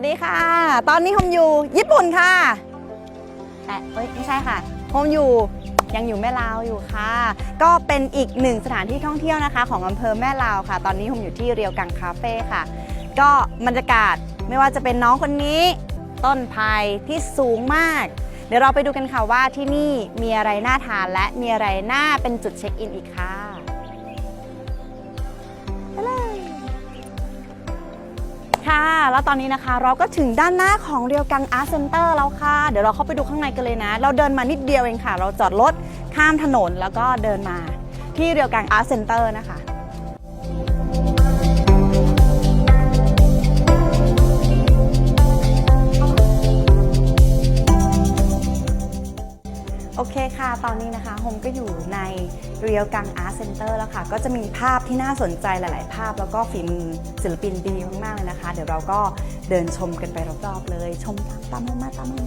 วัสดีค่ะ ตอนนี้ผมอยู่ญี่ปุ่นค่ะแต่เอ้ยไม่ใช่ค่ะผมอยู่ยังอยู่แม่ลาวอยู่ค่ะ ก็เป็นอีกหนึ่งสถานที่ท่องเที่ยวนะคะ ของอำเภอแม่ลาวค่ะ ตอนนี้ผมอยู่ที่เรียวกังคาเฟ่ค่ะ ก็บรรยากาศไม่ว่าจะเป็นน้องคนนี้ต้นไผ่ที่สูงมาก เดี๋ยวเราไปดูกันค่ะว่าที่นี่มีอะไรน่าทานและมีอะไรน่าเป็นจุดเช็คอินอีกค่ะ แล้วตอนนี้นะคะ เราก็ถึงด้านหน้าของเรียวกังอาร์เซ็นเตอร์แล้วค่ะ เดี๋ยวเราเข้าไปดูข้างในกันเลยนะ เราเดินมานิดเดียวเองค่ะ เราจอดรถข้ามถนนแล้วก็เดินมาที่เรียวกังอาร์เซ็นเตอร์นะคะ มก็อยู่ในเรียวกังอาร์ตเซ็นเตอร์แล้วค่ะ ก็จะมีภาพที่น่าสนใจหลาย ๆ ภาพ แล้วก็ฝีมือศิลปินดีมาก ๆ เลยนะคะ เดี๋ยวเราก็เดินชมกันไปรอบ ๆ เลย ชมตามตามมาตามมา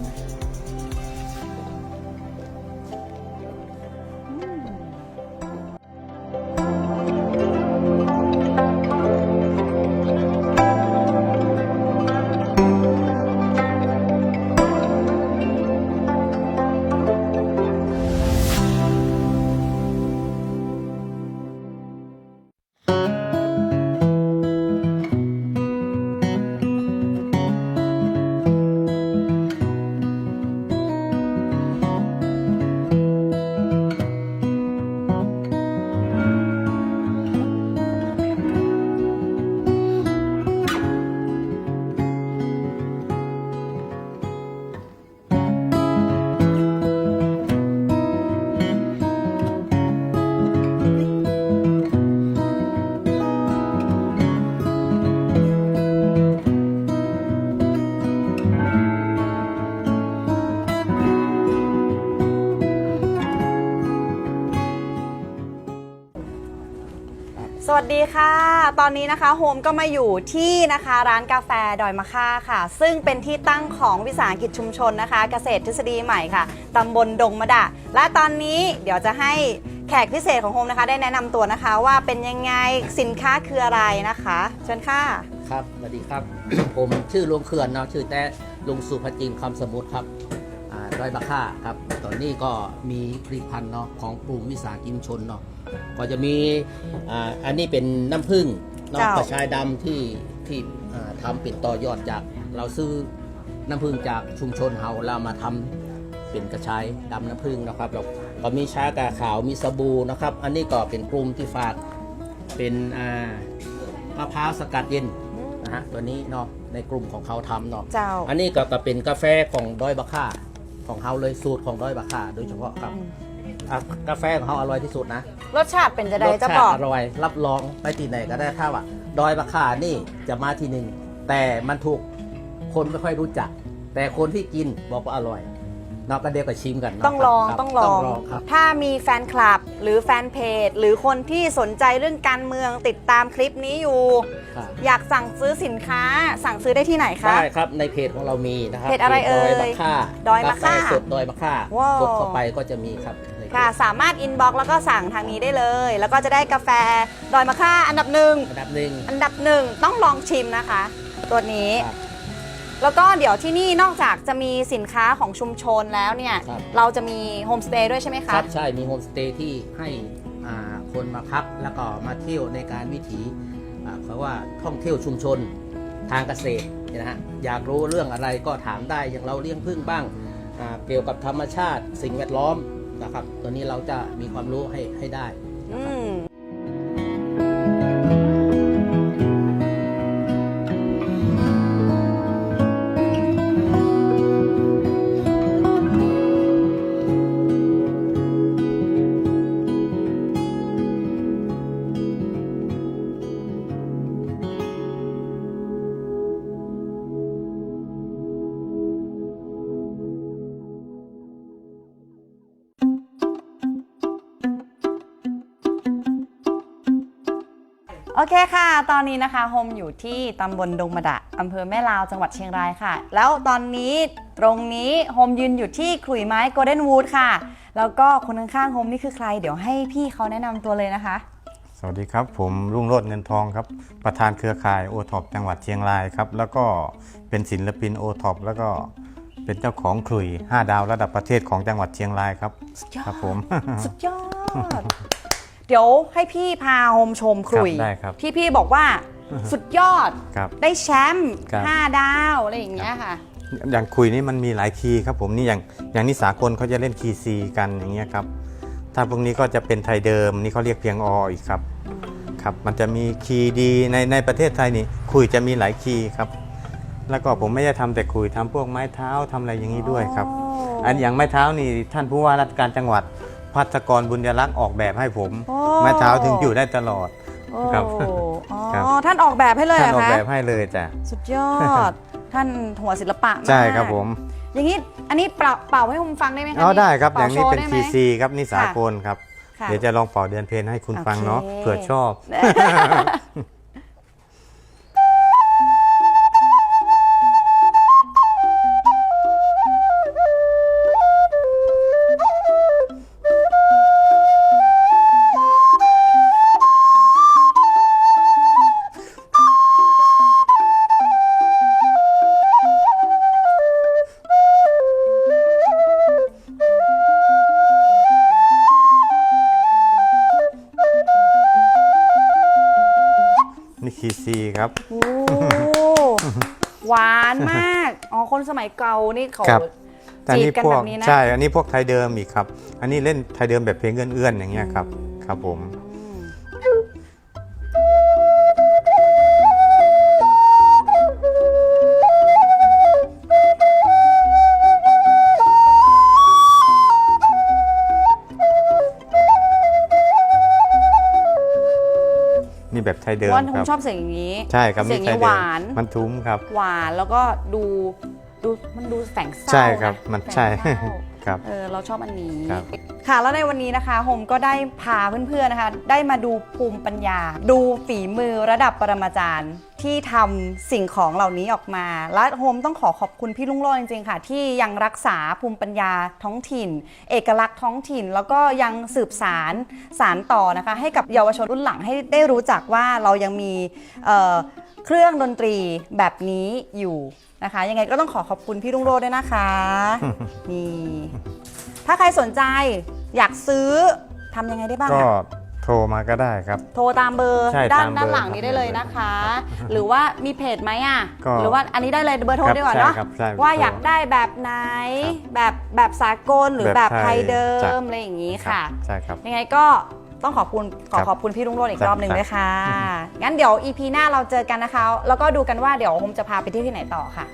สวัสดีค่ะ ตอนนี้นะคะโฮมก็มาอยู่ที่นะคะร้านกาแฟดอยมะค่าค่ะ ซึ่งเป็นที่ตั้งของวิสาหกิจชุมชนนะคะ เกษตรทฤษฎีใหม่ค่ะตำบลดงมะดะและตอนนี้เดี๋ยวจะให้แขกพิเศษของโฮมนะคะ ได้แนะนำตัวนะคะ ว่าเป็นยังไงสินค้าคืออะไรนะคะ เชิญค่ะ ครับสวัสดีครับ ผมชื่อลุงเขื่อนเนาะชื่อแต่ลุงสุภจินคำสมุทรครับ อ่าดอยบะค่าครับตอนนี้ก็มีผลิตภัณฑ์เนาะของกลุ่มวิสาหกิจชุมชนเนาะก็จะมีอ่าอันนี้เป็นน้ำผึ้งเนาะเจ้า กระชายดำที่ที่อ่าทำเป็นต่อยอดจากเราซื้อน้ำผึ้งจากชุมชนเฮาเรามาทำเป็นกระชายดำน้ำผึ้งนะครับเราก็มีชากาขาวมีสบู่นะครับ อันนี้ก็เป็นกลุ่มที่ฝากเป็นอ่ามะพร้าวสกัดเย็นนะฮะตัวนี้เนาะในกลุ่มของเขาทำเนาะ เจ้า อันนี้ก็ก็เป็นกาแฟของดอยบะค่า ของเขาเลยสูตรของดอยบะค่าโดยเฉพาะครับอะกาแฟของเขาอร่อยที่สุดนะรสชาติเป็นจะรได้สจะชาบอติกอร่อย รับรองไปที่ไหนก็ได้ถ้าว่าดอยบะค่านี่จะมาที่หนึ่งแต่มันถูกคนไม่ค่อยรู้จัก แต่คนที่กินบอกว่าอร่อย เนาะก็เดียวกับชิมกันเนาะต้องลองครับต้องลอง ครับ ถ้ามีแฟนคลับหรือแฟนเพจ หรือคนที่สนใจเรื่องการเมืองติดตามคลิปนี้อยู่ ครับ อยากสั่งซื้อสินค้า สั่งซื้อได้ที่ไหนคะ ได้ครับในเพจของเรามีนะครับเพจอะไรเอ่ยดอยบะค่าดอยมะค่ากแฟสดดอยบะค่าว้าว กดเข้าไปก็จะมีครับในเพจ ค่ะ สามารถอินบ็อกแล้วก็สั่งทางนี้ได้เลย แล้วก็จะได้กาแฟดอยมะค่าอันดับหนึ่งอันดับหนึ่ง อันดับหนึ่งต้องลองชิมนะคะ ตัวนี้ครับ แล้วก็เดี๋ยวที่นี่นอกจากจะมีสินค้าของชุมชนแล้วเนี่ย ครับ เราจะมีโฮมสเตย์ด้วยใช่ไหมคคะรับใช่มีโฮมสเตย์ที่ให้อ่าคนมาพักแล้วก็มาเที่ยวในการวิถีอ่าเขาว่าท่องเที่ยวชุมชนทางเกษตรเนี่ยนะฮะอยากรู้เรื่องอะไรก็ถามได้อย่างเราเลี้ยงพึ่งบ้างอ่าเกี่ยวกับธรรมชาติสิ่งแวดล้อมนะครับตัวนี้เราจะมีความรู้ให้ให้ได้ อืม โอเคค่ะ ตอนนี้นะคะโฮมอยู่ที่ตำบลดงมะดะอำเภอแม่ลาวจังหวัดเชียงรายค่ะ แล้วตอนนี้ตรงนี้โฮมยืนอยู่ที่ขลุยไม้โกลเด้นวูดค่ะ แล้วก็คนข้างๆโฮมนี่คือใคร เดี๋ยวให้พี่เขาแนะนำตัวเลยนะคะ สวัสดีครับ ผมรุ่งโรจน์เงินทองครับ ประธานเครือข่ายโอท็อปจังหวัดเชียงรายครับ แล้วก็เป็นศิลปินโอท็อปแล้วก็เป็นเจ้าของขลุ่ย5 ดาวระดับประเทศของจังหวัดเชียงรายครับ สุดยอด ครับผม สุดยอด เดี๋ยวให้พี่พาโฮมชมครุยครับได้ครับที่พี่บอกว่าสุดยอดครับได้แชมป์ครับ ห้าดาวอะไรอย่างเงี้ยค่ะ อย่างคุยนี่มันมีหลายคีย์ครับผมนี่อย่างอย่างนี้สากลเขาจะเล่นคีย์ซีกันอย่างเงี้ยครับ ถ้าพวกนี้ก็จะเป็นไทยเดิมนี่เขาเรียกเพียงออีกครับครับมันจะมีคีย์ดีในในประเทศไทยนี่คุยจะมีหลายคีย์ครับ แล้วก็ผมไม่ได้ทำแต่คุยทำพวกไม้เท้าทำอะไรอย่างนี้ด้วยครับ อันอย่างไม้เท้านี่ท่านผู้ว่าราชการจังหวัด พัฒกรบุญยรักษ์ออกแบบให้ผมโอ้ ไม้เท้าถึงอยู่ได้ตลอด โอ้ครับอ๋อครับ ท่านออกแบบให้เลยท่านเหรอออกคะแบบให้เลยจ้ะสุดยอด ท่านหัวศิลปะมากใช่ครับผมอย่างนี้อันนี้เป่าเป่าให้ผมฟังได้ไหมคะเอาได้ครับป่อย่างนี้โชว์เป็นได้ไหมคีย์ซีครับนี่สากลครับ ค่ะเดี๋ยวจะลองเป่าเดือนเพลงให้คุณฟังเนาะโอเค เผื่อชอบนี่ ครับ โอ้หวานมาก อ๋อ คนสมัยเก่านี่เขาครับ แต่จีบนี่กันพวแบกบ อื้อนๆอย่างเงี้ยครับครับผมนี่แบบไทยเดิมวันคครังบชอบเสียงอย่างนี้ใช่ครับเสียงไทนี้ยหเดิมวานมันทุ้มครับ หวานแล้วก็ดูดูมันดูแฝงเศร้าใช่ครับะมันแฝงใช่เศร้า ครับ เออเราชอบอันนี้ ครับ ค่ะแล้วในวันนี้นะคะโฮมก็ได้พาเพื่อนๆนะคะ ได้มาดูภูมิปัญญา ดูฝีมือระดับปรมาจารย์ที่ทำสิ่งของเหล่านี้ออกมา และโฮมต้องขอขอบคุณพี่ลุงโรจน์จริงๆค่ะ ที่ยังรักษาภูมิปัญญาท้องถิ่น เอกลักษณ์ท้องถิ่น แล้วก็ยังสืบสารสารต่อนะคะ ให้กับเยาวชนรุ่นหลังให้ได้รู้จักว่าเรายังมีเอ่อ เครื่องดนตรีแบบนี้อยู่นะคะ ยังไงก็ต้องขอขอบคุณพี่ลุงโรจน์ด้วยนะคะนี่ถ้าใครสนใจอยากซื้อทำยังไงได้บ้างก็อะ โทรมาก็ได้ครับ โทรตามเบอร์ใช่ด้านตามเบอร์ด้านหลังนี้ได้เลยนะคะ หรือว่ามีเพจไหมอะ ก็หรือว่าอันนี้ได้เลยเบอร์โทรครับดีกว่าใช่เนาะครับใช่ว่าเบอร์โทรอยากได้แบบไหน ครับแบบแบบสากลหรือแบบแบบไทไทยยเดิจ้ะมอะไรอย่างนี้ครับค่ะ ใช่ครับ ยังไงก็ ต้องขอบคุณขอครับขอบคุณพี่รุ่งโรจน์อีกครับรอบหนึ่งครับด้วยค่ะ งั้นเดี๋ยว EP หน้าเราเจอกันนะคะ แล้วก็ดูกันว่าเดี๋ยวผมจะพาไปที่ที่ไหนต่อค่ะ